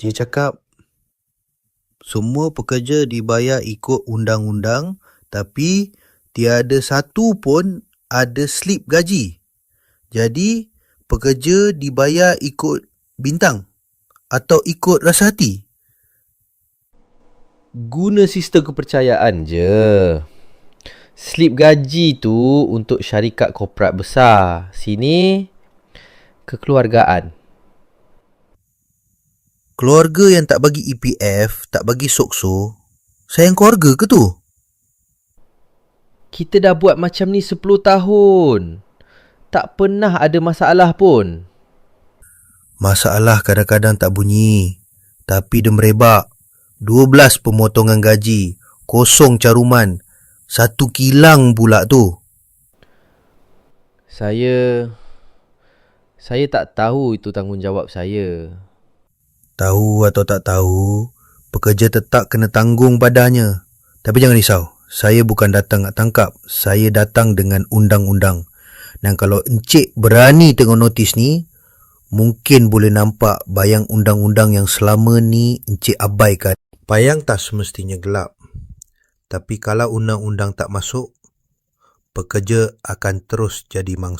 Dia cakap semua pekerja dibayar ikut undang-undang tapi tiada satu pun ada slip gaji. Jadi, pekerja dibayar ikut bintang atau ikut rasa hati. Guna sistem kepercayaan je. Slip gaji tu untuk syarikat korporat besar. Sini, kekeluargaan. Keluarga yang tak bagi EPF, tak bagi sokso, sayang keluarga ke tu? Kita dah buat macam ni 10 tahun. Tak pernah ada masalah pun. Masalah kadang-kadang tak bunyi, tapi dia merebak. 12 pemotongan gaji, kosong caruman, satu kilang pula tu. Saya... Saya tak tahu itu tanggungjawab saya. Tahu atau tak tahu, pekerja tetap kena tanggung padanya. Tapi jangan risau, saya bukan datang nak tangkap, saya datang dengan undang-undang. Dan kalau encik berani tengok notis ni, mungkin boleh nampak bayang undang-undang yang selama ni encik abaikan. Bayang tak semestinya gelap. Tapi kalau undang-undang tak masuk, pekerja akan terus jadi mangsa.